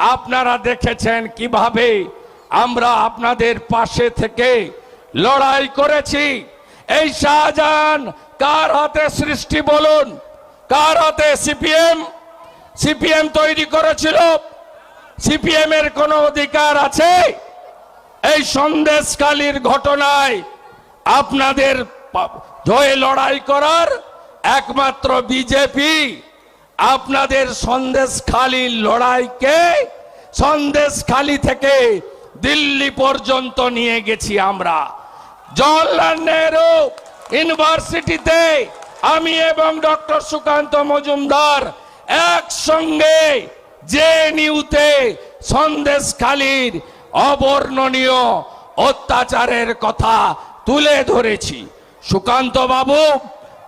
আপনারা দেখেছেন কীভাবে আমরা আপনাদের পাশে থেকে লড়াই করেছি। এই শাহজাহান কার হাতে সৃষ্টি বলুন? কার হাতে সিপিএম? সিপিএম তৈরি করেছিল? সিপিএম এর কোনো অধিকার আছে? এই সন্দেশকালীর ঘটনায় আপনাদের হয়ে লড়াই করার একমাত্র বিজেপি আপনাদের সন্দেশখালীর লড়াইকে সন্দেশখালী থেকে দিল্লি পর্যন্ত নিয়ে গেছি আমরা। জওয়াহরলাল নেহরু ইউনিভার্সিটিতে আমি এবং ডক্টর সুকান্ত মজুমদার একসঙ্গে যে নিউতে সন্দেশখালীর অবর্ণনীয় অত্যাচারের কথা তুলে ধরেছি। সুকান্ত বাবু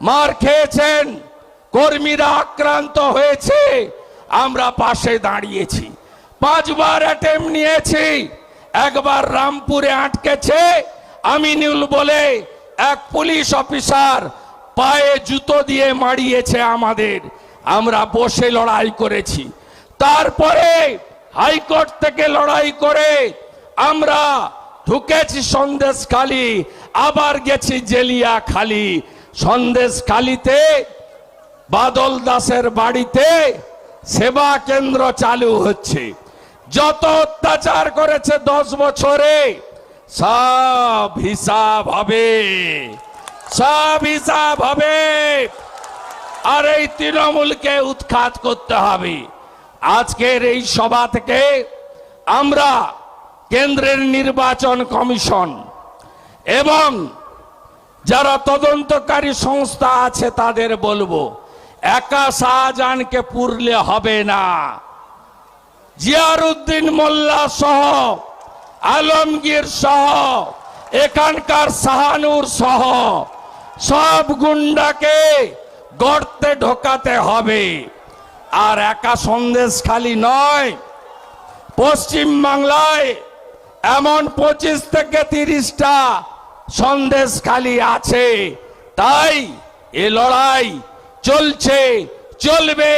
মার খেয়েছেন। কর্মীরা আক্রান্ত হয়েছে। আমরা পাশে দাঁড়িয়েছি। পাঁচবার অ্যাটেম্প নিয়েছি। একবার রামপুরে আটকেছে। আমিনুল বলে এক পুলিশ অফিসার পায়ে জুতো দিয়ে মারিয়েছে আমাদের। আমরা বসে লড়াই করেছি। তারপরে হাইকোর্ট থেকে লড়াই করে আমরা ঢুকেছি সন্দেশ খালি আবার গেছি জেলিয়া খালি সন্দেশ খালিতে বাদল দাসের বাড়িতে সেবা কেন্দ্র চালু হচ্ছে। যত অত্যাচার করেছে দশ বছরে, সব হিসাব হবে। সব হিসাব হবে। আর এই তৃণমূলকে উৎখাত করতে হবে। আজকের এই সভা থেকে আমরা কেন্দ্রের নির্বাচন কমিশন এবং যারা তদন্তকারী সংস্থা আছে তাদের বলব একা শাহজাহানকে পুরলে হবে না। জিয়ারুদ্দিন মোল্লা সহ, আলমগীর সহ, এখানকার শাহানুর সহ, সব গুন্ডাকে গর্তে ঢোকাতে হবে। আর একা সন্দেশ খালি নয়, পশ্চিম বাংলায় এমন পঁচিশ থেকে তিরিশটা সন্দেশ খালি আছে। তাই এ লড়াই চলছে, চলবে।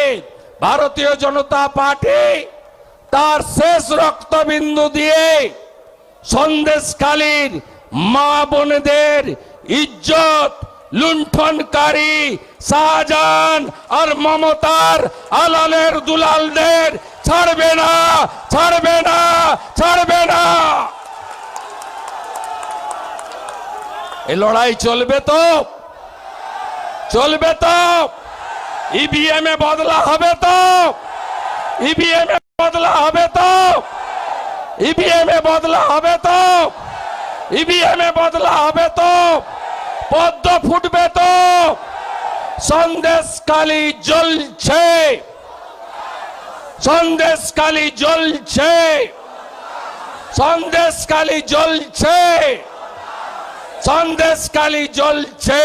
ভারতীয় জনতা পার্টি তার শেষ রক্তবিন্দু দিয়ে সন্দেশকালীর মা বোনদের ইজ্জত লুণ্ঠনকারী শাহজাহান আর মমতার আলালের দুলালদের ছাড়বে না ছাড়বে না ছাড়বে না। এ লড়াই চলবে তো। চলবে তো। ইভিএম এ বদলা হবে তো। ইভিএম এ বদলা হবে তো। ইভিএম এ বদলা হবে তো। ইভিএম এ বদলা হবে তো। পদ্ম ফুটবে তো। সন্দেশকালী জ্বলছে। সন্দেশকালী জ্বলছে। সন্দেশকালী জ্বলছে। সন্দেশকালী জ্বলছে।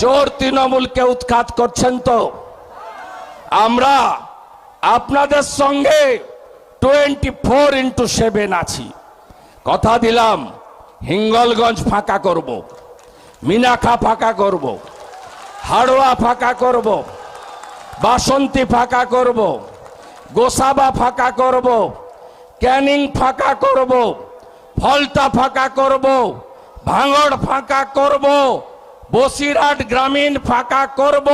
চোর তৃণমূলকে উৎখাত করছেন তো। আমরা আপনাদের সঙ্গে টোয়েন্টি ফোর ইন্টু সেভেন আছি। কথা দিলাম, হিঙ্গলগঞ্জ ফাঁকা করব মিনাখা ফাঁকা করব, হাড়োয়া ফাঁকা করব, বাসন্তী ফাঁকা করব, গোসাবা ফাঁকা করব, ক্যানিং ফাঁকা করব, ফলতা ফাঁকা করব, ভাঙড় ফাঁকা করব। বসিরহাট গ্রামীণ ফাঁকা করব,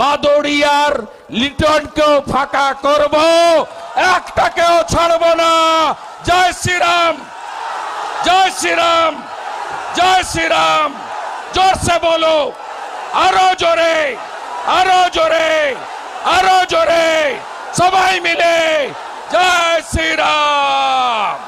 বাদড়িয়ার লিটনকেও ফাঁকা করব, একটাকেও ছাড়ব না। জয় শ্রীরাম জয় শ্রীরাম জয় শ্রীরাম। জোরসে বলো, আরও জোরে আরও জোরে আরও জোরে। সবাই মিলে জয় শ্রীরাম।